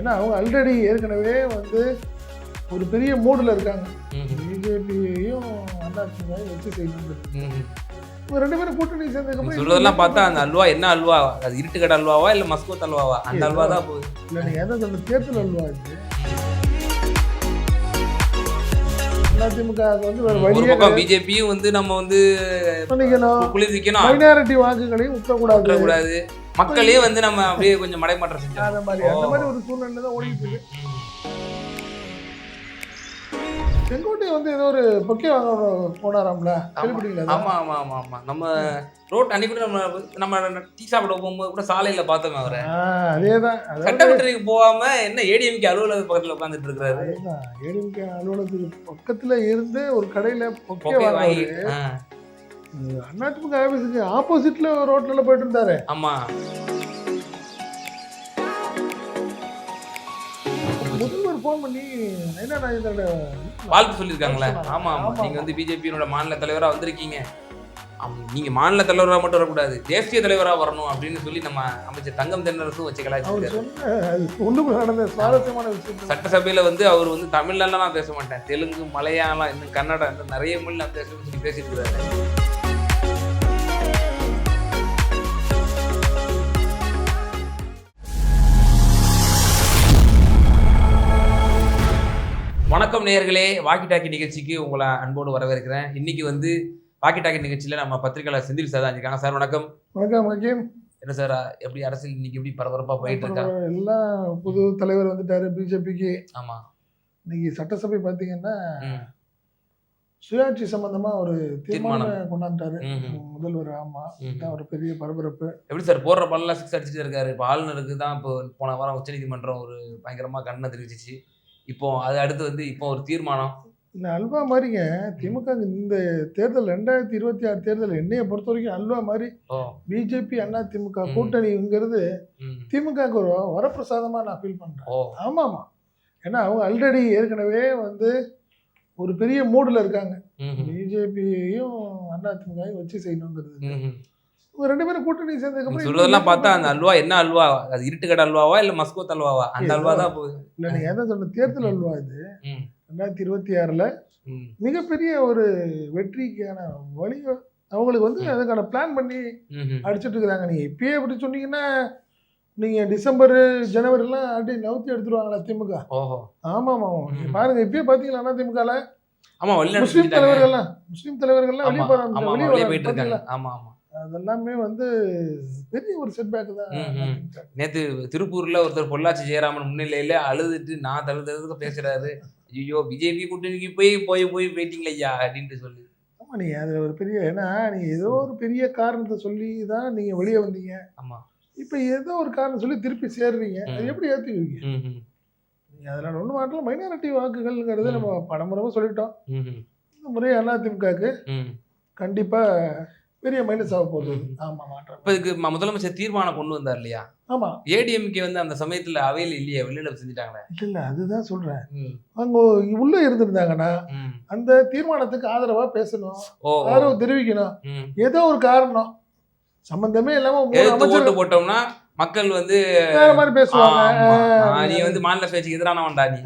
ஏன்னா அவங்க ஆல்ரெடி ஏற்கனவே வந்து ஒரு பெரிய மூடில் இருக்காங்க. பிஜேபியையும் அதிமுகவும் வச்சு செய்யணும். இவங்க ரெண்டு பேரும் கூட்டணி சேர்ந்ததுக்கப்புறம் சொல்றதெல்லாம் பார்த்தா அந்த அல்வா என்ன அல்வா? அது இருட்டுக்கடை அல்வாவா இல்ல மஸ்கோத் அல்வாவா? அந்த அல்வா தான் போகுது. இல்லை நீங்கள் எதை சொல்ல தேர்தல் அல்வா இது. அதிமுக வந்து வேற வழியே பிஜேபியும் வந்து நம்ம வந்து குளிர்விக்கணும். மைனாரிட்டி வாக்குகளையும் விட்டக்கூடாது கூடாது மக்களையும் வந்து நம்ம அப்படியே கொஞ்சம் மடைமாற்றம் செஞ்சோம் அந்த மாதிரி அந்த மாதிரி ஒரு சூழ்நிலை தான் ஓடிட்டு இருக்கு. வந்து ஏதோ ஒரு பொக்கே வாங்க போனாராம்ல? கேள்விப்பட்டீங்களா? ஆமா ஆமா ஆமா ஆமா. நம்ம ரோட் அன்னைக்கு கூட நம்ம நம்ம டீ சாப்பிட போகும்போது கூட சாலையில பார்த்தோமே அவரை. அதேதான். சட்டமன்றத்துக்கு போகாம என்ன ஏடிஎம்கே அலுவலக பக்கத்துல உட்காந்துட்டு இருக்காரு ஏடிஎம்கே அலுவலகத்துக்கு பக்கத்துல இருந்து ஒரு கடையில பொக்கே வாங்க அதிமுக ஆபீஸுக்கு ஆப்போசிட்ல ரோட்ல போயிட்டு இருந்தாரு. ஆமா. ஃபோன் பண்ணி நான் இதோட? வாழ்த்து சொல்லியிருக்காங்களே. ஆமா ஆமா. ஆமா, நீங்க வந்து பிஜேபியோட மாநில தலைவரா வந்திருக்கீங்க. ஆம், நீங்க மாநில தலைவரா மட்டும் வரக்கூடாது. தேசிய தலைவரா வரணும் அப்படின்னு சொல்லி நம்ம அமைச்சர் தங்கம் தென்னரசும் வச்சு கலாச்சாரம் சட்டசபையில வந்து அவர் வந்து தமிழ்லாம் நான் பேச மாட்டேன். தெலுங்கு மலையாளம் இன்னும் கன்னடம் இன்னும் நிறைய மொழி நான் பேசணும்னு சொல்லி பேசிட்டு இருக்காரு. வணக்கம் நேயர்களே. வாக்கி டாக்கி நிகழ்ச்சிக்கு உங்களை அன்போடு வரவேற்கிறேன். இன்னைக்கு வந்து வாக்கி டாக்கி நிகழ்ச்சியில நம்ம பத்திரிகையாளர் செந்தில் சார் தான் இருக்காங்க. சார் வணக்கம். வணக்கம் வணக்கம். என்ன சார் எப்படி அரசியல் இன்னைக்கு எப்படி பரபரப்பா போயிட்டு இருக்கா? எல்லாம் புது தலைவர் வந்துட்டாரு பிஜேபிக்கு. ஆமா. இன்னைக்கு சட்டசபை பாத்தீங்கன்னா ம், சுயாட்சி சம்பந்தமா ஒரு தீர்மானம். கொண்டாந்துட்டாரு. முதல்வர். ஆமா. ம். இதான் ஒரு பெரிய பரபரப்பு. எப்படி சார் போடுற பல்லாம் சிக்ஸ் அடிச்சுட்டு இருக்காரு. இப்போ ஆளுநருக்கு தான் இப்போ போன வாரம் உச்சநீதிமன்றம் ஒரு பயங்கரமா கண்டனம் தெரிவிச்சிச்சு. இப்போ அது அடுத்து வந்து இப்போ ஒரு தீர்மானம். இந்த அல்வா மாதிரிங்க. திமுக இந்த தேர்தல் ரெண்டாயிரத்தி இருபத்தி ஆறு தேர்தல் என்னைய பொறுத்த வரைக்கும் அல்வா மாதிரி பிஜேபி அண்ணா திமுக. கூட்டணிங்கிறது திமுகவுக்கு ஒரு வரப்பிரசாதமா நான் ஃபீல் பண்றேன். ஓ. ஆமா ஆமா ஏன்னா அவங்க ஆல்ரெடி ஏற்கனவே வந்து ஒரு பெரிய மூடில் இருக்காங்க. பிஜேபியையும் அண்ணா திமுகவும் வச்சு செய்யணுங்கிறது. ரெண்டு பேரும் கூட்டணி சேர்ந்ததுக்கப்புறம் சொல்றதெல்லாம் பார்த்தா அந்த அல்வா என்ன அல்வா? அது இருட்டுக்கடை அல்வாவா இல்ல மஸ்கோத் அல்வாவா? அந்த அல்வா தான் போகுது. இல்லை நீங்கள் எதை சொல்ல தேர்தல் அல்வா இது. ரெண்டாயிரத்தி இருபத்தி ஆறில் மிகப்பெரிய ஒரு வெற்றிக்கான வழி அவங்களுக்கு வந்து அதுக்கான பிளான் பண்ணி. அடிச்சிட்டு இருக்கிறாங்க நீங்கள் இப்பயே எப்படி சொன்னீங்கன்னா நீங்கள் டிசம்பர் ஜனவரிலாம் அப்படி நவுத்தி எடுத்துருவாங்களா திமுக? ஓஹோ. ஆமாம் ஆமாம். நீங்கள் ம். பாருங்க இப்பயே பார்த்தீங்களா அண்ணா திமுகல? ஆமா வெளிநாடு முஸ்லீம். தலைவர்கள்லாம் முஸ்லீம் தலைவர்கள்லாம் ஆமா வெளியே ஆமா போகிறாங்க ஆமா, வெளியே போயிட்டு இருக்காங்க? ஆமா ஆமா. அதெல்லாமே வந்து பெரிய ஒரு செட்பேக் தான். நேத்து திருப்பூர்ல ஒருத்தர் பொள்ளாச்சி ஜெயராமன் முன்னிலையில அழுதுட்டு நான் தழுதுக்கு பேசுறாரு. ஐயோ பிஜேபி கூட்டணிக்கு போய் போய் போய் போயிட்டீங்களா ஐயா அப்படின்ட்டு சொல்லி. ஆமா நீங்க அதுல ஒரு பெரிய ஏன்னா நீங்க ஏதோ ஒரு பெரிய காரணத்தை சொல்லி தான் நீங்க வெளியே வந்தீங்க. ஆமா. இப்ப ஏதோ ஒரு காரணம் சொல்லி திருப்பி சேர்றீங்க. அது. எப்படி ஏத்துக்குவீங்க ம், ம், நீங்க அதுல ஒண்ணு மாட்டல மைனாரிட்டி வாக்குகள்ங்கிறது. நம்ம படமுறமா சொல்லிட்டோம். இந்த முறை அதிமுகவுக்கு ம். பெரிய மைனஸ் ஆக போகுது. ம். ஆமா மாற்றம். இப்ப இதுக்கு முதலமைச்சர் தீர்மானம் கொண்டு வந்தார் இல்லையா? ஆமா. ஏடிஎம்கே வந்து அந்த சமயத்துல அவையில் இல்லையே வெளியில செஞ்சுட்டாங்களே. இல்ல இல்ல அதுதான் சொல்றேன். ம், அவங்க உள்ள இருந்திருந்தாங்கன்னா. அந்த தீர்மானத்துக்கு ஆதரவா பேசணும். ஆதரவு தெரிவிக்கணும். ஏதோ ஒரு காரணம். சம்பந்தமே இல்லாம மூணு எதிர்த்து அமைச்சர் ஓட்டு போட்டோம்னா மக்கள் வந்து வேற மாதிரி பேசுவாங்க. நீ வந்து மாநில சுயாட்சிக்கு எதிரானவன்டா நீ.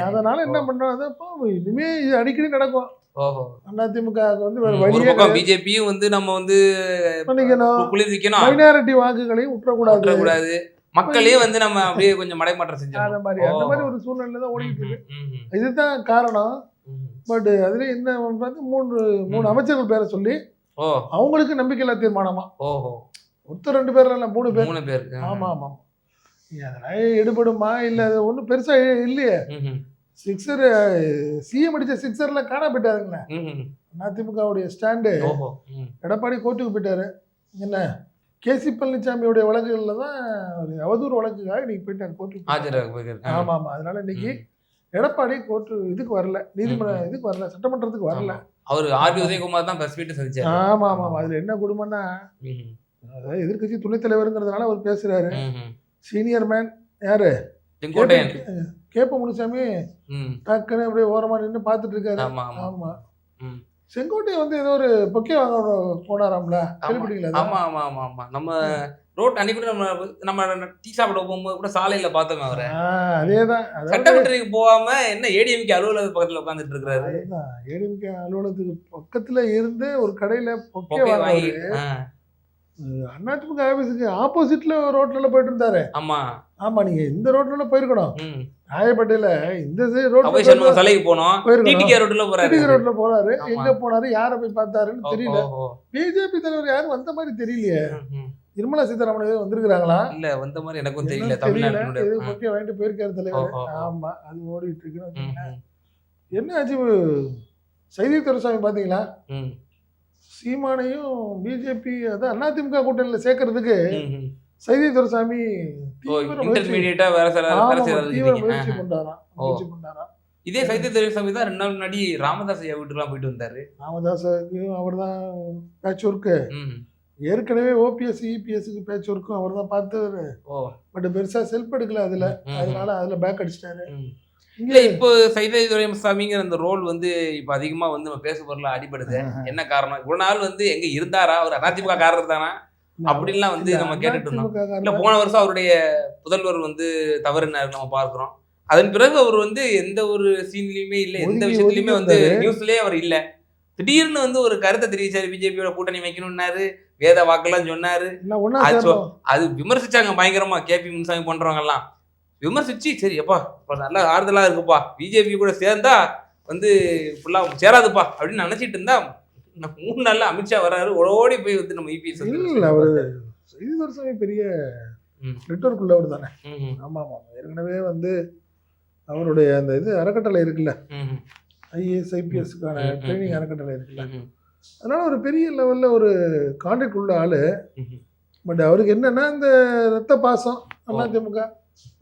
அதனால என்ன ஓ, பண்றோம்? அப்போ இனிமே இது அடிக்கடி நடக்கும். ஓஹோ. அதிமுக வந்து வேற வழியே பிஜேபியும் வந்து நம்ம வந்து குளிர்விக்கணும். மைனாரிட்டி வாக்குகளையும் விட்டுறக்கூடாது கூடாது மக்களையும் வந்து நம்ம அப்படியே கொஞ்சம் மடைமாற்றம் செஞ்சோம் அந்த மாதிரி அந்த மாதிரி ஒரு சூழ்நிலை தான் ஓடிட்டு இருக்கு. இதுதான் காரணம். பட் அதுல என்ன மூன்று மூணு. அமைச்சர்கள் பேரை சொல்லி அவங்களுக்கு நம்பிக்கையில்லா தீர்மானமா. ஓஹோ. ஒருத்தர் ரெண்டு பேர் இல்ல மூணு பேர். மூணு பேர். ஆமா ஆமா. அதெல்லாம் எடுபடுமா? இல்ல அது ஒன்றும் பெருசா இல்லையே. சிக்ஸர் சிஎம் அடிச்ச சிக்ஸர்ல காணா போயிட்டாருங்களே. அதிமுகவுடைய ஸ்டாண்டு. எடப்பாடி கோர்ட்டுக்கு போயிட்டாரு. என்ன கேசி பழனிசாமியுடைய வழக்குகள்ல தான் ஒரு அவதூறு வழக்குக்காக இன்னைக்கு போயிட்டாரு கோர்ட்டுக்கு. ஆஜராக போயிருக்காரு. ஆமா ஆமா. அதனால இன்னைக்கு. எடப்பாடி கோர்ட்டு இதுக்கு வரல. நீதிமன்ற. இதுக்கு வரல. சட்டமன்றத்துக்கு வரல. அவரு ஆர்பி உதயகுமார் தான் பிரஸ் மீட் சந்திச்சாரு. ஆமா ஆமா ஆமா. அதுல என்ன குடும்பம்னா அதாவது எதிர்க்கட்சி துணைத் தலைவருங்கிறதுனால அவர் ம். சீனியர் மேன் யாரு? கேப்ப முனுசாமி டக்குன்னு அப்படியே ஓரமா நின்று பார்த்துட்டு இருக்காரு ஆமா. செங்கோட்டை வந்து ஏதோ ஒரு பொக்கே வாங்க போனாராம்ல? கேள்விப்பட்டீங்களா? ஆமா ஆமா ஆமா ஆமா. நம்ம ரோட் அன்னைக்கு கூட நம்ம நம்ம டீ சாப்பிட போகும்போது கூட சாலையில பார்த்தோமே அவரை. அதேதான். சட்டமன்றத்துக்கு போகாம என்ன ஏடிஎம்கே அலுவலக பக்கத்துல உட்காந்துட்டு இருக்கிறாரு அதுதான் ஏடிஎம்கே அலுவலகத்துக்கு பக்கத்துல இருந்து ஒரு கடையில பொக்கே வாங்கி அதிமுக ஆபீஸுக்கு ஆப்போசிட்ல ரோட்ல போயிட்டு இருந்தாரு ஆமா. ஆமா நீங்க இந்த ரோட்ல போயிருக்கணும். ராயப்பேட்டையில இந்த ரோட்ல போனோம். ரோட்ல போறாரு. ரோட்ல போறாரு. எங்க போனாரு? யார போய் பார்த்தாருன்னு தெரியல. பிஜேபி தலைவர் யாரும் வந்த மாதிரி தெரியலையே. நிர்மலா சீதாராமன் எதுவும் வந்திருக்காங்களா இல்ல வந்த மாதிரி எனக்கும் தெரியல. தமிழ்நாட்டினுடைய எது ம், பொக்கே வாங்கிட்டு போயிருக்காரு தலைவர். ஆமா அது ஓடிட்டு ம், இருக்கு ம், என்ன ஆச்சு? சைதி துரைசாமி பாத்தீங்களா சீமானையும் பிஜேபி அதான் அதிமுக கூட்டணியில சேர்க்கறதுக்கு. சைதி துரைசாமி முயற்சி. முயற்சி பண்றாராம் இதே சைத்திய துரைசாமி தான் ரெண்டு நாள் முன்னாடி ராமதாஸ் ஐயா வீட்டுக்குலாம் போயிட்டு வந்தாரு. ராமதாஸுக்கு அவர் தான் பேட்ச் ஒர்க்கு. ஏற்கனவே ஓபிஎஸ் இபிஎஸ்க்கு பேட்ச் ஒர்க்கும் அவர் தான் பார்த்தவர். பட் பெருசா செல்ஃப் எடுக்கல அதுல. அதனால அதுல பேக் அடிச்சிட்டாரு. இல்ல இப்போ சைதை துரைசாமிங்கிற அந்த ரோல் வந்து இப்ப அதிகமா வந்து நம்ம பேச பொருளா அடிபடுது. என்ன காரணம்? இவ்வளவு நாள் வந்து எங்க இருந்தாரா? அவர் அதிமுக காரர் தானா? அப்படின்லாம் வந்து நம்ம கேட்டுட்டு இருந்தோம். இல்ல போன வருஷம் அவருடைய புதல்வர் வந்து தவறுனாரு நம்ம பார்க்கிறோம். அதன் பிறகு அவர் வந்து எந்த ஒரு சீன்லயுமே இல்ல எந்த விஷயத்துலயுமே வந்து நியூஸ்லயே அவர் இல்ல. திடீர்னு வந்து ஒரு கருத்தை தெரிவிச்சாரு பிஜேபியோட கூட்டணி வைக்கணும்னாரு வேத வாக்கெல்லாம் சொன்னாரு. அது விமர்சிச்சாங்க பயங்கரமா. கேபி முன்சாமி பண்றவங்க எல்லாம் விமர்சிச்சு சரி அப்பா இப்ப நல்ல ஆறுதலா இருக்குப்பா. பிஜேபி கூட சேர்ந்தா வந்து ஃபுல்லா சேராதுப்பா அப்படின்னு நினைச்சிட்டு இருந்தா மூணு நாள்ல அமித்ஷா வராரு ஓடி போய் வந்து நம்ம இபிஎஸ் இல்ல அவரு சைதி துரைசாமி பெரிய. நெட்ஒர்க் உள்ளவர் தானே. ஆமா ஆமா ஏற்கனவே வந்து அவருடைய அந்த இது அறக்கட்டளை இருக்குல்ல. ஐஏஎஸ் ஐபிஎஸ்க்கான ட்ரைனிங். அறக்கட்டளை இருக்குல்ல. அதனால ஒரு பெரிய லெவல்ல ஒரு கான்டாக்ட் உள்ள ஆளு. பட் அவருக்கு என்னன்னா இந்த ரத்த பாசம். அதிமுக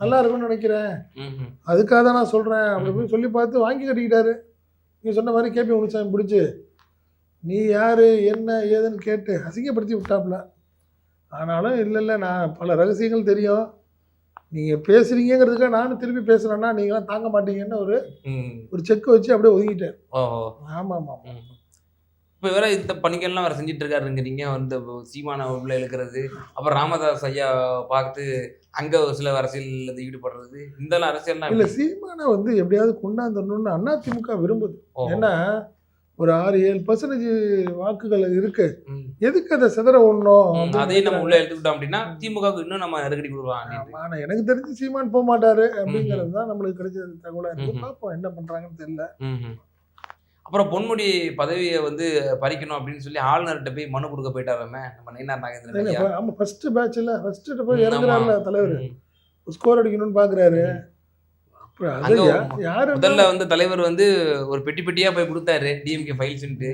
நல்லா இருக்கும்னு நினைக்கிறேன் அதுக்காக தான் நான் சொல்றேன். அப்படி போய் சொல்லி பார்த்து வாங்கி கட்டிக்கிட்டாரு. நீ சொன்ன மாதிரி கேபி முனுசாமி பிடிச்சி. நீ யாரு என்ன ஏதுன்னு கேட்டு அசிங்கப்படுத்தி விட்டாப்புல. ஆனாலும் இல்லை இல்லை நான் பல ரகசியங்கள் தெரியும். நீங்கள் பேசுறீங்கிறதுக்காக நானும் திருப்பி பேசுகிறேன்னா நீங்களாம் தாங்க மாட்டீங்கன்னு ஒரு ஒரு செக் வச்சு அப்படியே ஒதுங்கிட்டேன். ஆமாம் ஆமாம். இப்போ வேற இந்த பணிகள்லாம் வேற செஞ்சுட்டு இருக்காருங்கிறீங்க வந்து சீமான உள்ள இழுக்கிறது அப்புறம் ராமதாஸ் ஐயா பார்த்து அங்க ஒரு சில அரசியல் வந்து ஈடுபடுறது இந்த அரசியல்லாம் இல்லை? சீமானை வந்து எப்படியாவது கொண்டாந்துடணும்னு அதிமுக விரும்புது ஓஹோ. ஏன்னா ஒரு ஆறு ஏழு பர்சன்டேஜ் வாக்குகள் இருக்கு. எதுக்கு அதை சிதற ஒண்ணும் அதையும் நம்ம உள்ள எடுத்துக்கிட்டோம் அப்படின்னா திமுகவுக்கு இன்னும் நம்ம நெருக்கடி கொடுக்கலாம். ஆனா எனக்கு தெரிஞ்சு சீமான் போக மாட்டாரு அப்படிங்கிறது தான் நம்மளுக்கு கிடைச்ச தகவலா இருக்கு. பார்ப்போம் என்ன பண்றாங்கன்னு தெரியல. அப்புறம் பொன்முடி பதவியை வந்து பறிக்கணும் அப்படின்னு சொல்லி ஆளுநர்கிட்ட போய் மனு கொடுக்க போயிட்டாராமே நம்ம நயினார் நாகேந்திரன் ஐயா. ஆமா ஃபர்ஸ்ட் பேட்ச்ல ஃபர்ஸ்ட் போய் இறங்குறாருல. தலைவர். ஸ்கோர் அடிக்கணும்னு யாரு முதல்ல வந்து தலைவர் வந்து ஒரு பெட்டி பெட்டியா போய் கொடுத்தாரு டிஎம்கே ஃபைல்ஸ்ன்ட்டு.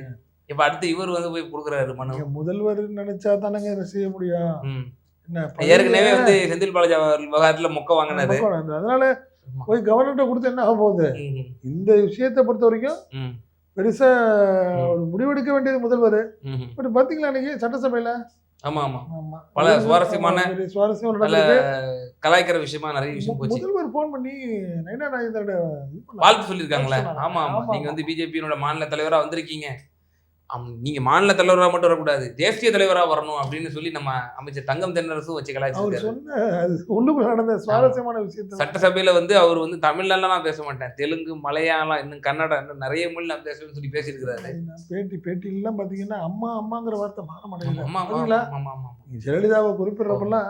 இப்ப அடுத்து இவர் வந்து போய் கொடுக்குறாரு மனு. முதல்வர் நினைச்சா தானங்க இதை செய்ய முடியும். ஏற்கனவே வந்து செந்தில் பாலாஜி விவகாரத்துல மொக்க வாங்கினாரு. அதனால போய் கவர்னர்கிட்ட கொடுத்து என்ன ஆக போகுது? இந்த விஷயத்தை பொறுத்த வரைக்கும் பெருசா ஒரு முடிவெடுக்க வேண்டியது முதல்வர். பட் பாத்தீங்களா இன்னைக்கு? சட்டசபையில? ஆமா ஆமா. ஆமா. பல சுவாரஸ்யமான- சுவாரஸ்யம் கலாய்க்கிற விஷயமா நிறைய விஷயம் போச்சு. முதல்வர் போன் பண்ணி நைனா நாயந்தரோட வாழ்த்து சொல்லியிருக்காங்களே. ஆமா ஆமா. நீங்க. வந்து பிஜேபியோட மாநில தலைவரா வந்திருக்கீங்க. நீங்க மாநில தலைவரா மட்டும் வரக்கூடாது தேசிய தலைவரா வரணும் அப்படின்னு சொல்லி நம்ம அமைச்சர் தங்கம் தென்னரசும் வச்சு அது உள்ளுக்குள்ள நடந்த சுவாரஸ்யமான விஷயத்த சட்டசபையில வந்து அவர் வந்து தமிழ்லாம் நான் பேச மாட்டேன். தெலுங்கு மலையாளம் இன்னும் கன்னடம் இன்னும் நிறைய மொழி நான் பேசுவேன்னு சொல்லி பேசியிருக்கிறாரு. பேட்டி பேட்டிலாம் பாத்தீங்கன்னா அம்மா அம்மாங்கிற வார்த்தை மாற மாட்டேங்குது. ஆமா ஆமா பாத்தீங்களா? ஆமா ஆமா நீங்க ஜெயலலிதாவை குறிப்பிடுறப்பெல்லாம்.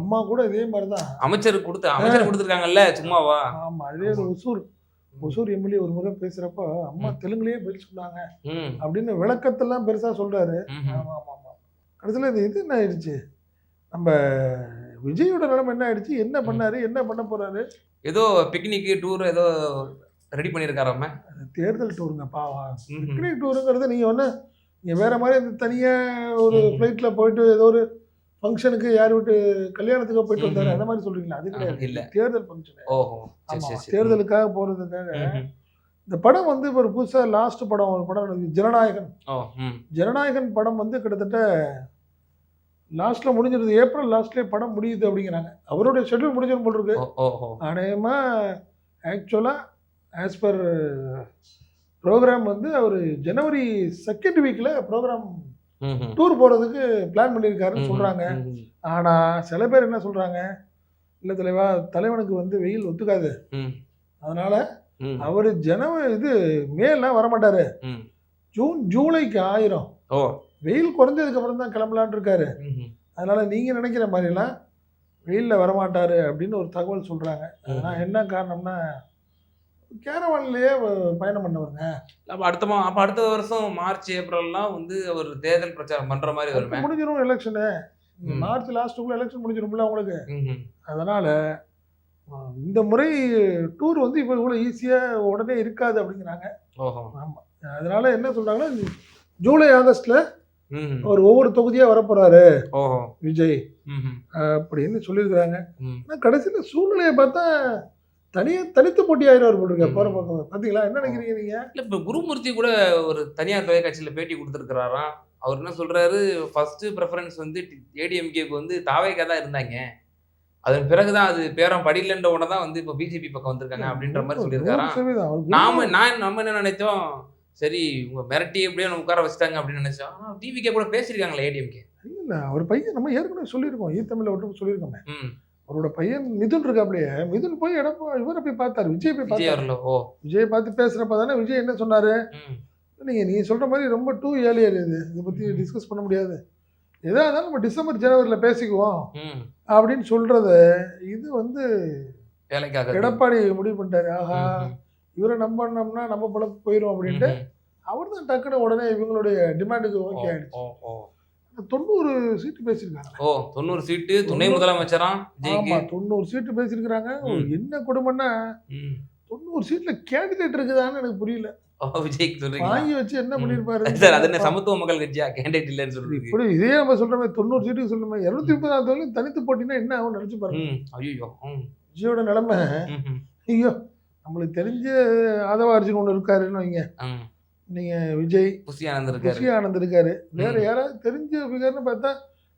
அம்மா கூட இதே மாதிரிதான். அமைச்சர் கொடுத்த அமைச்சர் கொடுத்துருக்காங்கல்ல சும்மாவா? ஆமா அதே ஒரு ஒசூர் ஒசூர் எம்எல்ஏ ஒரு முறை பேசுறப்ப அம்மா தெலுங்குலயே பதில் சொன்னாங்க. அப்படின்னு விளக்கத்தெல்லாம் பெருசா சொல்றாரு. ஆமா ஆமா ஆமா. கடைசியில் இது இது என்ன ஆயிடுச்சு? நம்ம விஜயோட நிலைமை என்ன ஆயிடுச்சு? என்ன பண்ணாரு? என்ன பண்ண போறாரு? ஏதோ பிக்னிக் டூர் ஏதோ ரெடி பண்ணியிருக்காராம தேர்தல் டூருங்க ம். பிக்னிக் டூருங்கிறது நீங்க ஒன்று நீங்க வேற மாதிரி இந்த தனியா ஒரு ம். ஃப்ளைட்ல போயிட்டு ஏதோ ஒரு ஃபங்க்ஷனுக்கு யார் வீட்டு கல்யாணத்துக்கு போயிட்டு வந்தாரு. அந்த மாதிரி சொல்றீங்களா? அது கிடையாது. இல்ல. தேர்தல் ஃபங்க்ஷன் தேர்தலுக்காக போறதுக்காக. இந்த படம் வந்து இப்போ ஒரு புதுசா லாஸ்ட் படம் ஒரு படம் ஜனநாயகன். ஜனநாயகன் படம் வந்து கிட்டத்தட்ட லாஸ்ட்ல முடிஞ்சிருது. ஏப்ரல் லாஸ்ட்லயே படம் முடியுது அப்படிங்கிறாங்க. அவருடைய ஷெட்யூல் முடிஞ்சிடும் போல் இருக்கு. ஓ ஓஹோ. அநேகமா ஆக்சுவலா ஆஸ் பர் ப்ரோக்ராம் வந்து அவர் ஜனவரி செகண்ட் வீக்ல ப்ரோக்ராம். டூர் போறதுக்கு பிளான் பண்ணியிருக்காருன்னு ம்ஹும். சொல்றாங்க ம்ஹும். ஆனா சில பேர் என்ன சொல்றாங்க இல்ல தலைவா தலைவனுக்கு வந்து வெயில் ஒத்துக்காது. அதனால. அவரு ஜனவரி இது மேலாம் வரமாட்டாரு. ஜூன் ஜூலைக்கு ஆயிரம் வெயில் குறைஞ்சதுக்கு அப்புறம் தான் கிளம்பலான்னு இருக்காரு. அதனால நீங்க நினைக்கிற மாதிரிலாம் வெயில்ல வரமாட்டாரு அப்படின்னு ஒரு தகவல் சொல்றாங்க அதனால் என்ன காரணம்னா கேரவான்லயே பயணம் பண்ணவருங்க? அப்ப அடுத்த மா அப்ப அடுத்த வருஷம் மார்ச் ஏப்ரல்லாம் வந்து அவர் தேர்தல் பிரச்சாரம் பண்ற மாதிரி வருமே. அப்ப முடிஞ்சிரும் எலெக்ஷனு. மார்ச் லாஸ்ட்டுக்குள்ள எலெக்ஷன் முடிஞ்சிரும்ல உங்களுக்கு. ம்ஹும். அதனால இந்த முறை டூர் வந்து இப்போ இவ்வளோ ஈஸியாக உடனே இருக்காது அப்படிங்கிறாங்க. ஓஹோ. ஆமாம் அதனால என்ன சொல்றாங்கன்னா ஜூலை ஆகஸ்ட்ல ம்ஹும். அவர் ஒவ்வொரு தொகுதியாக வரப்போறாரு. ஓஹோ. விஜய். அப்படின்னு சொல்லியிருக்கிறாங்க. ஆனால் கடைசியில் சூழ்நிலையை பார்த்தா தனியா தனித்து போட்டி ஆயிரம் போட்டிருக்க. போற பக்கம் பார்த்தீங்களா என்ன நினைக்கிறீங்க நீங்க? இல்ல இப்ப குருமூர்த்தி கூட ஒரு தனியார் தொலைக்காட்சியில பேட்டி கொடுத்துருக்கிறாராம் அவர் என்ன சொல்றாரு? ஃபர்ஸ்ட் ப்ரெஃபரன்ஸ் வந்து ஏடிஎம்கேக்கு வந்து தாவேக்கா தான் இருந்தாங்க. அதன் பிறகுதான் அது பேரம் படிலன்ற உடனே தான் வந்து இப்போ பிஜேபி பக்கம் வந்திருக்காங்க அப்படின்ற மாதிரி சொல்லியிருக்காராம் நாம நான் நம்ம என்ன நினைச்சோம் சரி உங்க மிரட்டி எப்படியோ நம்ம உட்கார வச்சுட்டாங்க அப்படின்னு நினைச்சோம். ஆனா டிவிகே கூட பேசியிருக்காங்களே ஏடிஎம்கே இல்ல அவர் பையன் நம்ம ஏற்கனவே சொல்லியிருக்கோம். ஈ தமிழ்ல விட்டு சொல்லியிருக்கோமே. அவரோட பையன் மிதுன் இருக்காப்லையே. மிதுன் போய் எடப்பா இவரை போய் பார்த்தாரு விஜய் போய் பார்த்தாரு. விஜய் பார்த்து பேசுறப்ப தானே விஜய் என்ன சொன்னாரு? நீங்க நீ சொல்ற மாதிரி ரொம்ப டூ ஏர்லியர் இது. இதை பத்தி டிஸ்கஸ் பண்ண முடியாது. எதா இருந்தாலும் நம்ம டிசம்பர் ஜனவரியில் பேசிக்குவோம். அப்படின்னு சொல்றது இது வந்து எடப்பாடி முடிவு பண்ணிட்டாரு. ஆஹா இவரை நம்பினோம்னா நம்ம பழப்பு போயிடும் அப்படின்ட்டு அவர் தான் டக்குன்னு உடனே இவங்களுடைய டிமாண்டுக்கு ஓகே ஆயிடுச்சு. தொண்ணூறு சீட்டு பேசியிருக்காங்க. ஓ தொண்ணூறு சீட்டு துணை ஆமா தொண்ணூறு சீட்டு பேசியிருக்கிறாங்க. என்ன கொடுமைன்னா. தொண்ணூறு சீட்ல கேண்டிடேட் இருக்குதான்னு எனக்கு புரியல. விஜய்க்கு வாங்கி வச்சு என்ன. பண்ணிருப்பாரு சார் அது என்ன சமத்துவ மக்கள் கட்சியா? கேண்டிடேட் இல்லைன்னு சொல்றீங்க. இப்படி இதே நம்ம சொல்ற மாதிரி தொண்ணூறு சீட்டுக்கு சொல்ற மாதிரி இருநூத்தி முப்பதாம் தொகுதியிலும் தனித்து போட்டினா என்ன ஆகும் நினைச்சு பாருங்க. ஐயோ விஜயோட நிலைமை ஐயோ நம்மளுக்கு தெரிஞ்ச ஆதவ அர்ஜுன் ஒன்று இருக்காருன்னு வைங்க. ம் நீங்க விஜய் புசி ஆனந்த் இருக்காரு குஷி ஆனந்த் இருக்காரு வேற. யாராவது தெரிஞ்ச ஃபிகர்னு பார்த்தா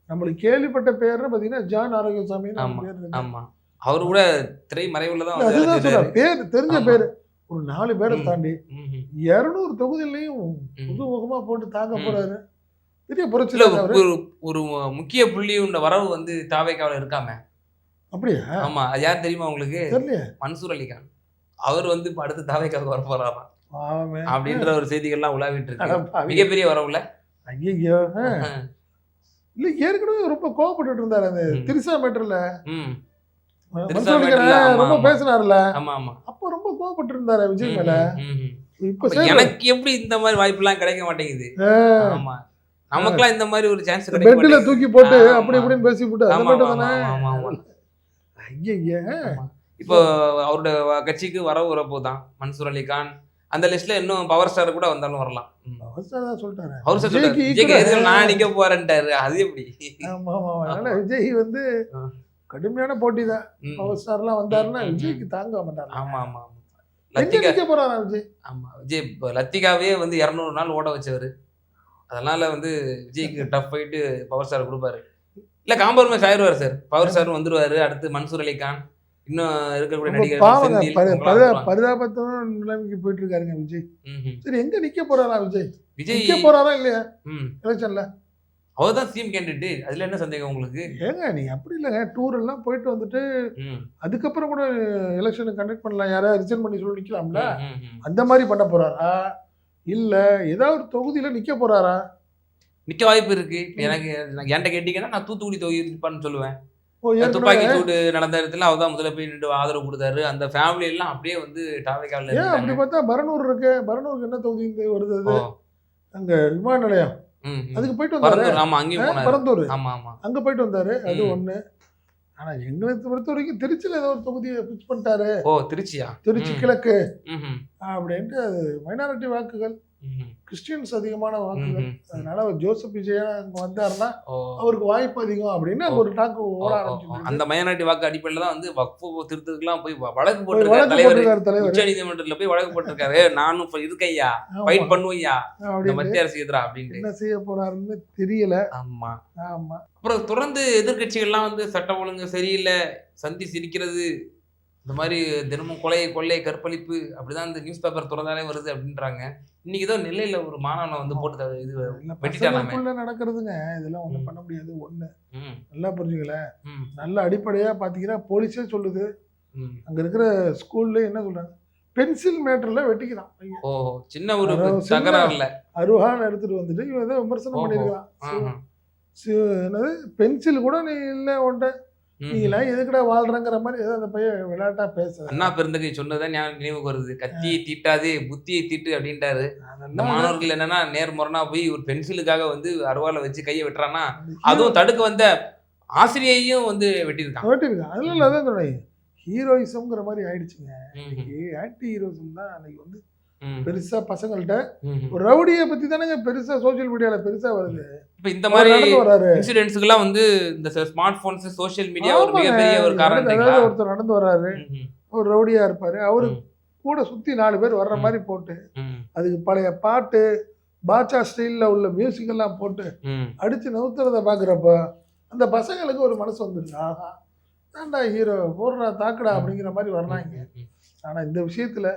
நம்மளுக்கு கேள்விப்பட்ட பேர்னு பார்த்தீங்கன்னா ஜான் ஆரோக்கியசாமி ஆமா, பேர் இருக்கு. ஆமா அவரு கூட திரை மறைவுல தான் அதுதான். சொல்றேன் பேர் தெரிஞ்ச. பேர் ஒரு நாலு பேரை. தாண்டி இருநூறு தொகுதியிலையும் ம். புது முகமா போட்டு தாங்க ம். போறாரு பெரிய புரட்சி ஒரு ஒரு முக்கிய புள்ளி உண்ட வரவு வந்து தாவேக்காவில இருக்காம அப்படியா ஆமா அது யார் தெரியுமா உங்களுக்கு மன்சூர் அலிகான் அவர் வந்து இப்ப அடுத்து தாவேக்காவுக்கு வர போறாராம். அப்படின்ற ஒரு செய்திகள்லாம் உலாவிட்டு இருக்கு. மிகப்பெரிய வரவுல. ஐயையோ. ஆ. இல்ல ஏற்கனவே ரொம்ப கோவப்பட்டு இருந்தாரு அந்த. திரிசா மேட்டர்ல ரொம்ப. பேசினார்ல ஆமா ஆமா. அப்ப ரொம்ப கோவப்பட்டு இருந்தாரு விஜய் மேல. எனக்கு எப்படி இந்த மாதிரி வாய்ப்பு எல்லாம் கிடைக்க மாட்டேங்குது. ஆமா. நமக்கெல்லாம் இந்த மாதிரி ஒரு சான்ஸ் கிடைக்க பெட்ல தூக்கி போட்டு. அப்படி இப்படின்னு பேசி போட்டு ஆமா, மட்டும் தானே? இப்போ அவரோட கட்சிக்கு வரவு வரப்போதான். மன்சூர் அலிகான் அந்த லிஸ்ட்ல இன்னும் பவர் ஸ்டார் கூட வந்தாலும் வரலாம். ம். அவசரம் தான் சொல்லிட்டாரு. அவர் எதிர்க்க நான் நிக்க போறேன்ட்டாரு? அது எப்படி? ஆமா ஆமா ஆமா. அதனால விஜய் வந்து. கடுமையான போட்டி தான். பவர் ஸ்டார்லாம் வந்தாருன்னா விஜய்க்கு தாங்க மாட்டாரு ஆமா ஆமா லத்திகா போறாரா விஜய்? ஆமா விஜய் லத்திகாவே வந்து இரநூறு நாள் ஓட வச்சவர். அதனால வந்து விஜய்க்கு டஃப் போயிட்டு பவர் ஸ்டார் கொடுப்பாரு. இல்ல காம்பரமைஸ் ஆயிடுவார் சார் பவர் ஸ்டார் வந்துருவாரு. அடுத்து மன்சூர் அலிகான் இன்னும் இருக்கக்கூடிய நடிகர் பாவங்க. செந்தில் பரி- இவங்கெல்லாம் பரிதா- வருவாங்க. பரிதாபத்தோட நிலைமைக்கு போயிட்டு இருக்காருங்க விஜய். சரி எங்க நிக்க போறாரா விஜய்? விஜய் நிக்க போறாரா இல்லையா? எலெக்ஷன்ல. அவர் தான் சிஎம் கேண்டிடேட் அதுல என்ன சந்தேகம் உங்களுக்கு? ஏங்க நீ அப்படி இல்லைங்க. டூர் எல்லாம் போயிட்டு வந்துட்டு அதுக்கப்புறம் கூட எலெக்ஷனை கண்டக்ட் பண்ணலாம். யாராவது ரிசைன் பண்ணி சொல்லி நிக்கலாம்ல. அந்த மாதிரி பண்ண போறாரா? இல்ல ஏதாவது ஒரு தொகுதியில நிக்க போறாரா? நிக்க வாய்ப்பு இருக்கு. எனக்கு என்கிட்ட கேட்டீங்கன்னா நான் தூத்துக்குடி தொகுதி இருப்பான்னு சொல்லுவேன். துப்பாக்கி சூடு நடந்த இடத்துல அவர் தான் முதல்ல போய் நின்று ஆதரவு கொடுத்தாரு. அந்த ஃபேமிலி எல்லாம் அப்படியே வந்து டாவைக்காவில் ஏன் அப்படி பார்த்தா பரனூர் இருக்கு பரனூருக்கு என்ன தொகுதி இங்க வருது அங்க விமான நிலையம். அதுக்கு போயிட்டு வந்தாரு. ஆமா அங்கேயும் பரந்தூர். ஆமா ஆமா. அங்க போயிட்டு வந்தாரு. அது. ஒண்ணு. ஆனா எங்களை பொறுத்த வரைக்கும் திருச்சியில ஏதோ ஒரு தொகுதியை ஃபிக்ஸ் பண்ணிட்டாரு. ஓ திருச்சியா? திருச்சி. கிழக்கு. அப்படின்ட்டு அது மைனாரிட்டி வாக்குகள். கிறிஸ்டியன்ஸ் அதிகமான வாக்குகள். அதனால ஜோசப் விஜயா அங்க வந்தாருன்னா அவருக்கு வாய்ப்பு அதிகம் அப்படின்னு ஒரு டாக்கு ஓட அந்த மைனாரிட்டி வாக்கு அடிப்படையில தான் வந்து வக்ஃபு திருத்தத்துக்குலாம் போய் வழக்கு போட்டிருக்காரு தலைவர். உச்ச நீதிமன்றத்துல போய் வழக்கு போட்டிருக்காரு. நானும் இருக்கையா. ஃபைட் பண்ணுவையா அப்படின்னு மத்திய அரசு எதிரா அப்படின்ட்டு. என்ன செய்ய போறாருன்னு தெரியல. ஆமா. ஆமா. அப்புறம் தொடர்ந்து எதிர்க்கட்சிகள்லாம் வந்து சட்டம் ஒழுங்கு சரியில்லை. சந்தி சிரிக்கிறது. இந்த மாதிரி தினமும் கொலை கொள்ளை கற்பழிப்பு அப்படிதான் இந்த நியூஸ் பேப்பர் திறந்தாலே வருது அப்படின்றாங்க. இன்னைக்கு ஏதோ நெல்லையில ஒரு மாணவனை வந்து போட்டு இது. பசங்களுக்குள்ள நடக்கிறதுங்க இதெல்லாம் ஒண்ணும் ம். பண்ண முடியாது ஒண்ணு நல்லா புரிஞ்சுக்கல நல்ல அடிப்படையா பாத்தீங்கன்னா போலீஸே சொல்லுது. அங்க இருக்கிற ஸ்கூல்ல என்ன சொல்றாங்க பென்சில் மேட்டர்ல வெட்டிக்கிறான். ஓ சின்ன ஒரு தகராறுல அருவான் எடுத்துட்டு வந்துட்டு இவன் ஏதோ விமர்சனம். பண்ணிருக்கான். என்னது பென்சில் கூட நீ இல்ல உன்ட்ட. நீங்களாம் எதுக்குடா வாழ்றங்கிற மாதிரி ஏதோ அந்த பையன் விளையாட்டா பேசுறேன். அண்ணா பெருந்தகை சொன்னதான் ஞாபகம் நினைவுக்கு வருது. கத்தியை தீட்டாது புத்தியை தீட்டு அப்படின்ட்டாரு. இந்த அதெல்லாம் மாணவர்கள் என்னன்னா நேர்முறனா போய் ஒரு பென்சிலுக்காக வந்து அருவால வச்சு கையை வெட்டுறான்னா அந்த அதுவும் தடுக்க வந்த ஆசிரியையும் வந்து வெட்டியிருக்கான். வெட்டிருக்கான் அதுல இல்ல அதான் சொல்றேன் ஹீரோயிசம்ங்கிற மாதிரி ஆயிடுச்சுங்க. ஆன்டி ஹீரோயிசம் தான் அன்னைக்கு வந்து பெருசா பசங்கள்ட்ட. ஒரு ரவுடியை பத்தி தானேங்க பெருசா சோஷியல் மீடியால பெருசா வருது. இப்ப இந்த மாதிரி இன்சிடென்ட்ஸ்க்குலாம் வந்து இந்த ஸ்மார்ட் போன்ஸ் சோஷியல் மீடியா ஒரு. மிகப்பெரிய ஒரு காரணம் ஒருத்தர் நடந்து வர்றாரு ஒரு ரவுடியா இருப்பாரு. அவரு. கூட சுத்தி நாலு பேர் வர்ற. மாதிரி போட்டு அதுக்கு பழைய பாட்டு பாட்சா ஸ்டைல்ல உள்ள மியூசிக் எல்லாம் போட்டு. அடிச்சு நவுத்துறத பாக்குறப்ப அந்த பசங்களுக்கு ஒரு மனசு வந்துருச்சு ஆஹா தாண்டா ஹீரோ போடுறா தாக்குடா அப்படிங்கிற மாதிரி வர்றாங்க. ஆனா இந்த விஷயத்துல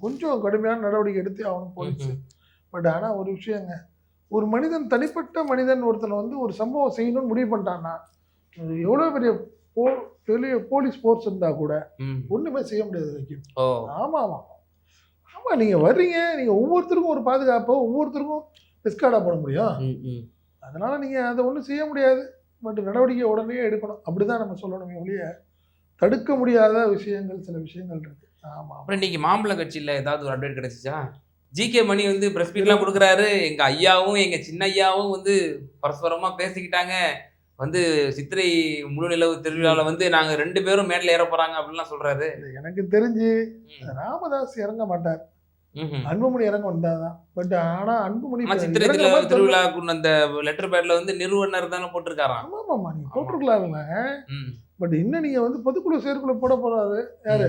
கொஞ்சம் கடுமையான நடவடிக்கை எடுத்து அவனும் போலீஸ். ம். பட் ஆனா ஒரு விஷயங்க ஒரு மனிதன் தனிப்பட்ட மனிதன் ஒருத்தனை வந்து ஒரு சம்பவம் செய்யணும்னு முடிவு பண்ணிட்டான்னா அது எவ்வளவு பெரிய போ பெரிய போலீஸ் ஃபோர்ஸ் இருந்தா கூட ம். ஒண்ணுமே செய்ய முடியாது வைக்கும் ஓ. ஆமா ஆமா ஆமா. நீங்க வர்றீங்க நீங்க ஒவ்வொருத்தருக்கும் ஒரு பாதுகாப்பு ஒவ்வொருத்தருக்கும் டிஸ்கார்டா போட முடியும். அதனால நீங்க அதை ஒன்றும் செய்ய முடியாது. பட் நடவடிக்கை உடனே எடுக்கணும். அப்படிதான் நம்ம சொல்லணுமே ஒழிய தடுக்க முடியாத விஷயங்கள் சில விஷயங்கள் இருக்கு. ஆமா அப்புறம் இன்னைக்கு மாம்பழ கட்சியில ஏதாவது ஒரு அப்டேட் கிடைச்சிச்சா? ஜிகே மணி வந்து பிரஸ் மீட்லாம் கொடுக்குறாரு. எங்க ஐயாவும் எங்க சின்ன ஐயாவும் வந்து பரஸ்பரமா பேசிக்கிட்டாங்க. வந்து சித்திரை முழு நிலவு திருவிழால வந்து நாங்க ரெண்டு பேரும் மேடையில் ஏற போறாங்க அப்படின்லாம் சொல்றாரு. இது எனக்கு தெரிஞ்சு. ராமதாஸ் இறங்க மாட்டார். அன்புமணி இறங்க வந்தாதான். பட் ஆனா அன்புமணி சித்திரை இறங்குற திருவிழா மாதிரி தெரியல. திருவிழாக்குன்னு அந்த லெட்டர் பேட்ல வந்து நிறுவனர் தானே போட்டிருக்காராம். ஆமா ஆமா நீங்க போட்டிருக்கலாம்ல. பட் இன்னும் நீங்க வந்து பொதுக்குழு செயற்குழு போட போறாரு. யாரு?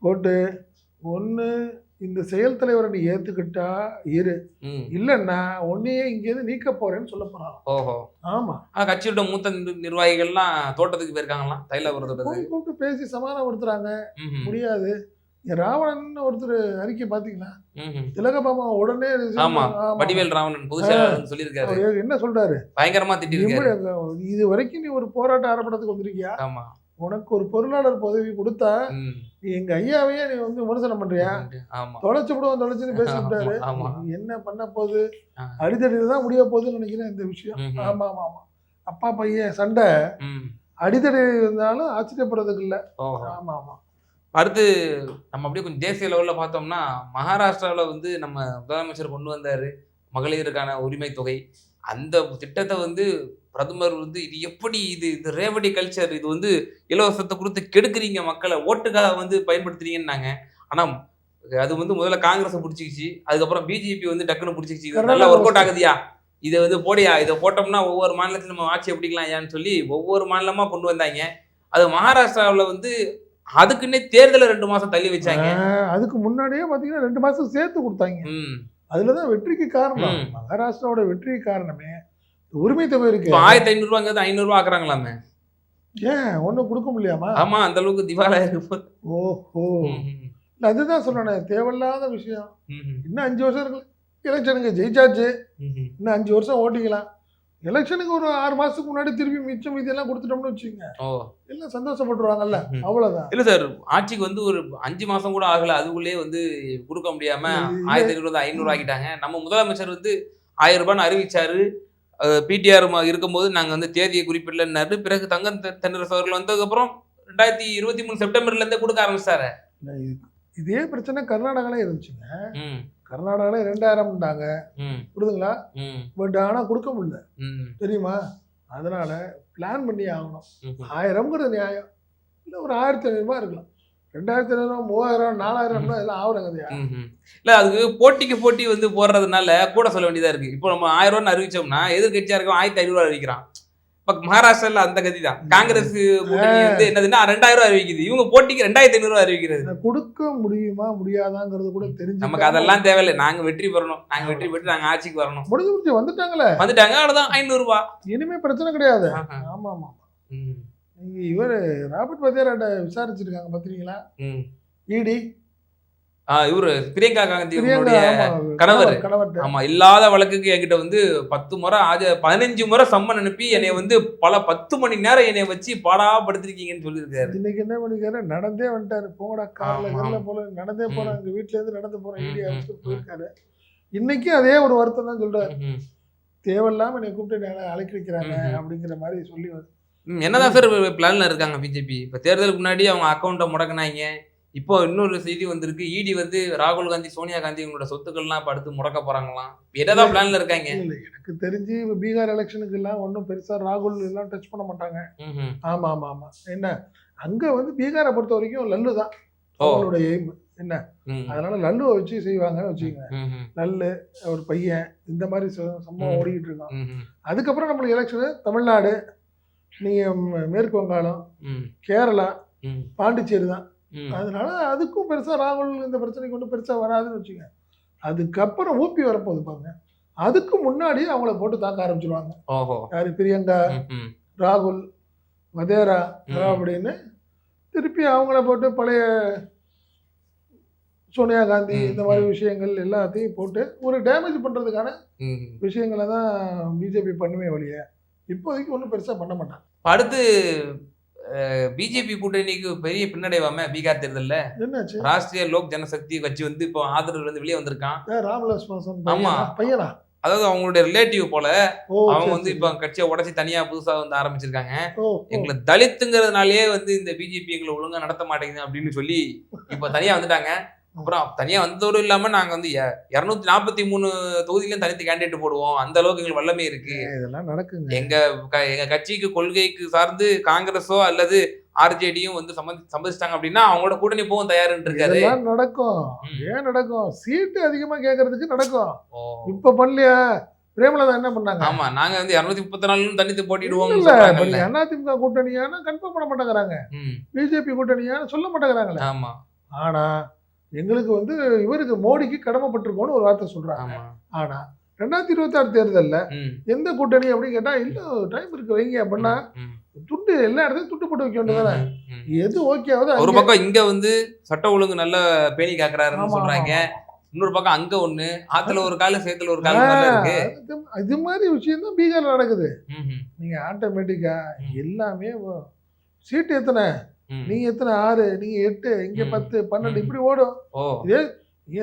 போட்டு ஒண்ணு இந்த செயல் தலைவரை நீ ஏத்துக்கிட்டா இரு. இல்லைன்னா உன்னையே இங்கேருந்து நீக்க போறேன்னு சொல்ல போறாங்க ஓஹோ. ஆமா. ஆனா கட்சியோட மூத்த நிர்- நிர்வாகிகள்லாம் தோட்டத்துக்கு போயிருக்காங்களாம் தைலாபுரத்தோட போய் கூப்பிட்டு பேசி சமாதானப்படுத்துறாங்க. முடியாது. ராவணன் ஒருத்தர் அறிக்கை பாத்தீங்களா. திலகபாமா உடனே ஆமா. வடிவேல் ராவணன் பொதுச் செயலாளர் சொல்லியிருக்காரு. என்ன சொல்றாரு? பயங்கரமா நிம்மதி- இது வரைக்கும் நீ ஒரு போராட்ட ஆரம்பத்துக்கு வந்திருக்கியா? ஆமா. உனக்கு ஒரு பொருளாளர் பதவி கொடுத்தா. நீ எங்க ஐயாவையே நீ வந்து விமர்சனம் பண்றியா? தொலைச்சு விடுவோம் தொலைச்சுன்னு பேசிவிட்டாரு. என்ன பண்ண போகுது? ஆ. அடிதடியில தான் முடிய போகுதுன்னு நினைக்கிறேன் இந்த விஷயம். ஆமா ஆமா ஆமா. அப்பா பையன் சண்டை. ம். அடிதடி இருந்தாலும் ஆச்சரியப்படுறதுக்கு இல்ல. ஆமா ஆமா. அடுத்து நம்ம அப்படியே கொஞ்சம் தேசிய லெவலில் பார்த்தோம்னா மகாராஷ்டிராவில் வந்து நம்ம முதலமைச்சர் கொண்டு வந்தார் மகளிருக்கான உரிமை தொகை அந்த திட்டத்தை வந்து பிரதமர் வந்து இது எப்படி இது இது ரேவடி கல்ச்சர் இது வந்து இலவசத்தை கொடுத்து கெடுக்குறீங்க மக்களை? ஓட்டுக்காக வந்து பயன்படுத்துறீங்கன்னாங்க. ஆனால் அது வந்து முதல்ல காங்கிரஸ் பிடிச்சிக்கிச்சு. அதுக்கப்புறம் பிஜேபி வந்து டக்குன்னு பிடிச்சிக்கிச்சு. இது நல்லா ஒர்க் அவுட் ஆகுதியா? இதை வந்து போடியா? இதை போட்டோம்னா ஒவ்வொரு மாநிலத்திலும் நம்ம ஆட்சி எப்படிக்கலாம் ஏன்னு சொல்லி ஒவ்வொரு மாநிலமா கொண்டு வந்தாங்க. அது மகாராஷ்டிராவில் வந்து அதுக்குன்னே தேர்தலை ரெண்டு மாசம் தள்ளி வச்சாங்க. அதுக்கு முன்னாடியே பாத்தீங்கன்னா ரெண்டு மாசம் சேர்த்து கொடுத்தாங்க. ம். அதுலதான் வெற்றிக்கு காரணம். மகாராஷ்டிராவோட வெற்றிக்கு காரணமே உரிமை தொகை இருக்கு. ஆயிரத்தி ஐநூறு ரூபாங்கிறது ஐநூறு ரூபா ஆக்குறாங்களாமே. ஏன்? ஒண்ணும் கொடுக்க முடியாமா ஆமா அந்த அளவுக்கு திவாலா இருக்கு. ஓஹோ. இல்ல அதுதான் சொல்றேன் தேவையில்லாத விஷயம். இன்னும் அஞ்சு வருஷம் இருக்கு. எலெக்ஷனுக்கு ஜெயிச்சாச்சு. இன்னும் அஞ்சு வருஷம் ஓட்டிக்கலாம். எலெக்ஷனுக்கு ஒரு ஆறு மாசத்துக்கு முன்னாடி திருப்பி மிச்சம் மீதி எல்லாம் கொடுத்துட்டோம்னு வச்சுக்கோங்க. ஓ. எல்லாம் சந்தோஷப்பட்டுருவாங்கல்ல? ம். அவ்வளவுதான். இல்ல சார் ஆட்சிக்கு வந்து ஒரு அஞ்சு மாசம் கூட ஆகல. அதுக்குள்ளேயே வந்து கொடுக்க முடியாம இது- ஆயிரத்தி ஐநூறு ஐநூறு ஆக்கிட்டாங்க. நம்ம முதலமைச்சர் வந்து ஆயிரம் ரூபான்னு அறிவிச்சாரு. பிடிஆர் இருக்கும்போது நாங்க வந்து தேதியை குறிப்பிடலன்னாரு. பிறகு தங்கம் தென்னரசு அவர்கள் வந்ததுக்கப்புறம் ரெண்டாயிரத்தி இருபத்தி மூணு செப்டம்பர்ல இருந்தே கொடுக்க ஆரம்பிச்சாரு. இது- பிரச்சனை கர்நாடகால இருந்துச்சுங்க. ம். கர்நாடகால ரெண்டாயிரம்ட்டாங்க புரியுதுங்களா பட் ஆனா கொடுக்க முடியல. தெரியுமா? அதனால பிளான் பண்ணி ஆகணும். ஆயிரம்ங்கிறது நியாயம். இல்லை ஒரு ஆயிரத்தி ஐநூறுபா இருக்கலாம். ரெண்டாயிரத்தி ஐநூறு மூவாயிரம் நாலாயிரம்னா எல்லாம் ஆகுறங்கதையா ம்ஹும். இல்ல அதுக்கு போட்டிக்கு போட்டி வந்து போடுறதுனால கூட சொல்ல வேண்டியதா இருக்கு. இப்போ நம்ம ஆயிரம் ரூபான்னு அறிவிச்சோம்னா எதிர்கட்சியா இருக்கும் ஆயிரத்தி ஐநூறு ரூபா அறிவிக்கிறான். இப்ப மகாராஷ்டிரால அந்த கதி தான். காங்கிரஸ் வந்து என்னதுன்னா ரெண்டாயிரம் ரூபாய் அறிவிக்குது. இவங்க போட்டிக்கு ரெண்டாயிரத்தி ஐநூறு ரூபாய் அறிவிக்கிறது கொடுக்க முடியுமா முடியாதாங்கிறது கூட தெரிஞ்சு நமக்கு அதெல்லாம் தேவையில்லை. நாங்க வெற்றி பெறணும். நாங்க வெற்றி பெற்று நாங்க ஆட்சிக்கு வரணும். முடிஞ்சு முடிஞ்சு வந்துட்டாங்களே. வந்துட்டாங்க. அவ்வளவுதான். ஐநூறு ரூபாய் இனிமே பிரச்சனை கிடையாது. ஆமா ஆமா ம். இவர் ராபர்ட் வத்தியாராட்ட விசாரிச்சிருக்காங்க பாத்தீங்களா ம். இடி இவரு பிரியங்கா காந்தி கணவர். ஆமா இல்லாத வழக்குக்கு என்கிட்ட வந்து பத்து முறை ஆஜ பதினஞ்சு முறை சம்மன் அனுப்பி என்னை வந்து பல பத்து மணி நேரம் என்னை வச்சு பாடாப்படுத்திருக்கீங்கன்னு சொல்லியிருக்காரு இன்னைக்கு என்ன பண்ணிக்காரு நடந்தே வந்துட்டாரு போங்கடா கார்ல ஆமா. போல நடந்தே. போறேன் எங்க வீட்ல இருந்து நடந்து போறேன் இடி ம், அடிச்சுட்டு ம். போயிருக்காரு இன்னைக்கு அதே ஒரு வருத்தம் தான் சொல்றாரு. தேவையில்லாம என்னை கூப்பிட்டு அழைக்க வைக்கிறாங்க. அப்படிங்கிற மாதிரி சொல்லி வந்து என்னதான் சார் பிளான்ல இருக்காங்க பிஜேபி இப்ப தேர்தலுக்கு முன்னாடி அவங்க அக்கௌண்ட்டை முடக்கினாங்க. இப்போ இன்னொரு செய்தி வந்திருக்கு. இடி வந்து ராகுல் காந்தி சோனியா காந்தி இவங்களோட சொத்துக்கள்லாம் இப்ப அடுத்து முடக்க போறாங்களாம். என்னதான் பிளான்ல இருக்காங்க? எனக்கு தெரிஞ்சு இப்ப பீகார் எலெக்ஷனுக்கு எல்லாம் ஒன்றும் பெருசா ராகுல் எல்லாம் டச் பண்ண மாட்டாங்க. ஆமா ஆமா ஆமா. என்ன? அங்க வந்து பீகாரை பொறுத்த வரைக்கும் லல்லு தான். ஓ. அவங்களோட எய்ம் என்ன. அதனால லல்லுவை வச்சு செய்வாங்கன்னு வச்சுக்கோங்க. லல்லு ஒரு பையன் இந்த மாதிரி சம்பவம். ஓடிக்கிட்டு இருக்கோம் ம்ஹும். அதுக்கப்புறம் நம்மளுக்கு எலெக்ஷனு தமிழ்நாடு நீங்க ம், மேற்கு வங்காளம். கேரளா. பாண்டிச்சேரி தான். அதனால அதுக்கும் பெருசா ராகுல் இந்த பிரச்சனைக்கு ஒன்றும் பெருசா வராதுன்னு வச்சுங்க அதுக்கப்புறம் ஊப்பி வரப்போகுது பாருங்க அதுக்கு முன்னாடி அவங்கள போட்டு தாக்க ஆரம்பிச்சிருவாங்க யாரு பிரியங்கா. ராகுல் வதேரா. அப்படின்னு திருப்பி அவங்கள போட்டு பழைய சோனியா காந்தி இந்த மாதிரி விஷயங்கள் எல்லாத்தையும் போட்டு ஒரு டேமேஜ் பண்றதுக்கான. விஷயங்களை தான் பிஜேபி பண்ணுமே வழிய இப்போதைக்கு ஒன்றும் பெருசா பண்ண மாட்டாங்க அடுத்து பிஜேபி கூட்டணிக்கு பெரிய பின்னடைவாம பீகார் தேர்தல்ல ராஷ்டிரிய லோக் ஜனசக்தி கட்சி வந்து இப்போ ஆதரவுல இருந்து வெளியே வந்திருக்கான் ராமலட்சுமணன் ஆமா. பையனா? அதாவது அவங்களுடைய ரிலேட்டிவ் போல அவங்க வந்து. இப்போ கட்சியை உடைச்சி தனியா புதுசா வந்து ஆரம்பிச்சிருக்காங்க. எங்களை தலித்துங்கிறதுனாலயே வந்து இந்த பிஜேபி எங்களை ஒழுங்கா நடத்த மாட்டேங்குது அப்படின்னு சொல்லி இப்போ தனியா வந்துட்டாங்க அப்புறம் தனியா வந்ததோடு இல்லாம நாங்க வந்து இருநூத்தி நாற்பத்தி மூணு தொகுதியிலும் தனித்து கேண்டிடேட் போடுவோம். அந்த அளவுக்கு எங்களுக்கு வல்லமை இருக்கு. இதெல்லாம் நடக்குங்க. எங்க எங்க கட்சிக்கு கொள்கைக்கு சார்ந்து காங்கிரஸோ அல்லது ஆர்ஜேடியும் வந்து சம்மதி சம்மதிச்சிட்டாங்க அப்படின்னா அவங்களோட கூட்டணி போகவும் தயாருன்னு இருக்காரு. நடக்கும். ஏன் நடக்கும்? சீட்டு அதிகமா கேட்கறதுக்கு நடக்கும். இப்ப பண்ணலையா. பிரேமலதா என்ன பண்ணாங்க? ஆமா நாங்க வந்து இருநூத்தி முப்பத்தி நாலு தனித்து போட்டிடுவோம் இல்ல அதிமுக கூட்டணியான கன்ஃபார்ம் பண்ண மாட்டேங்கிறாங்க. பிஜேபி கூட்டணியான சொல்ல மாட்டேங்கிறாங்களே. ஆமா. ஆனா எங்களுக்கு வந்து இவருக்கு மோடிக்கு கடமைப்பட்டிருக்கோம்னு ஒரு வார்த்தை சொல்றாங்க. ஆமா. ஆனா ரெண்டாயிரத்தி இருபத்தி ஆறு தேர்தல்ல எந்த கூட்டணி அப்படின்னு கேட்டா இல்ல டைம் இருக்கு வைங்க அப்படின்னா ம், துட்டு எல்லா இடத்துலயும் துட்டு போட்டு வைக்க வேண்டியதானே. எது ஓகே ஆகுது ஒரு பக்கம் இங்க வந்து சட்ட ஒழுங்கு நல்ல பேணி காக்குறாருன்னு சொல்றாங்க. இன்னொரு பக்கம் அங்க ஒண்ணு ஆத்துல ஒரு காலு சேத்துல ஒரு காலு இது- மாதிரி விஷயம் தான் பீகார்ல நடக்குது. நீங்க ஆட்டோமேட்டிக்கா. எல்லாமே சீட்டு எத்தனை. நீங்க எத்தனை ஆறு நீங்க எட்டு இங்க. பத்து பன்னெண்டு. இப்படி ஓடும் ஓ ஏன்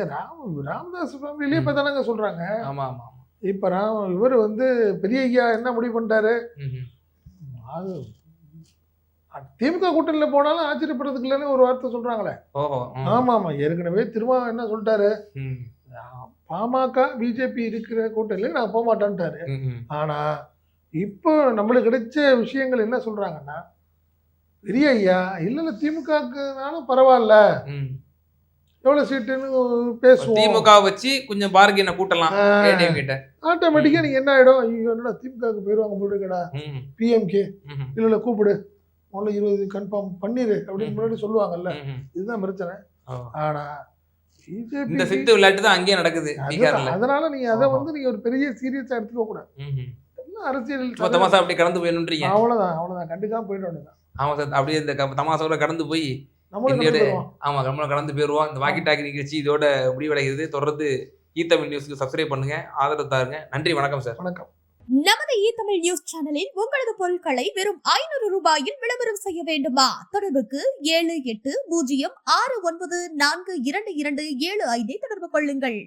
ராம ராமதாஸ் ஃபேமிலிலேயே ம். இப்போ தானங்க சொல்றாங்க ஆமா ஆமா. இப்ப ராம இவர் வந்து பெரிய ஐயா என்ன முடிவு பண்ணிட்டாரு. அது திமுக கூட்டணியில போனாலும் ஆச்சரியப்படுறதுக்கு இல்லைன்னு ஒரு வார்த்தை சொல்றாங்களே ம், ஆமா ஆமா ஏற்கனவே திரும்ப என்ன சொல்லிட்டாரு பாமக பிஜேபி இருக்கிற கூட்டணியில நான் போக மாட்டேன்ட்டாரு ம், ம். ஆனா இப்போ நம்மளுக்கு கிடைச்ச விஷயங்கள் என்ன சொல்றாங்கன்னா பெரிய ஐயா இல்ல இல்ல திமுகக்குனாலும் பரவாயில்ல. ம். எவ்வளவு சீட்டுன்னு பேசுவோம். திமுக வச்சு கொஞ்சம் பார்கின கூட்டலாம். ஆ. ஏடிஎம் கிட்ட. ஆட்டோமேட்டிக்கா நீங்க என்ன ஆயிடும்? ஐயோ என்னடா திமுகவுக்கு போயிருவாங்க போட்டுக்கடா பிஎம்கே இல்ல இல்ல கூப்பிடு. முதல்ல இருபது கன்ஃபார்ம் பண்ணிரு. அப்படின்னு. முன்னாடி சொல்லுவாங்கல்ல. இதுதான் பிரச்சனை. ஓ. ஆனா பிஜேபி இந்த விளையாட்டு தான் அங்கேயே நடக்குது அதனால நீங்க அதை. வந்து நீங்க ஒரு பெரிய சீரியஸா எடுத்துக்க கூடாது. எல்லாம் அரசியல் சும்மா தமாசா அப்படி கடந்து போயணுன்றீங்க அவ்வளவுதான் அவ்வளவுதான். கண்டுக்காம போயிட வேண்டியதான் ஆமா சார் அப்படியே இந்த தமாசாவோட கடந்து போய் நம்மளும் இந்தியோட கடந்து வருவோம். ஆமா நம்மளும் கடந்து போயிருவோம். இந்த வாக்கி டாக்கி நிகழ்ச்சி இதோட முடிவடைகிறது. தொடர்ந்து ஈ தமிழ் நியூஸ்க்கு சப்ஸ்கிரைப் பண்ணுங்க. ஆதரவு தாருங்க. நன்றி வணக்கம் சார். வணக்கம். நமது இ தமிழ் நியூஸ் சேனலில் உங்களது பொருட்களை வெறும் ஐநூறு ரூபாயில் விளம்பரம் செய்ய வேண்டுமா? தொடர்புக்கு ஏழு எட்டு பூஜ்ஜியம் ஆறு ஒன்பது நான்கு இரண்டு இரண்டு ஏழு ஐந்தை தொடர்பு கொள்ளுங்கள்.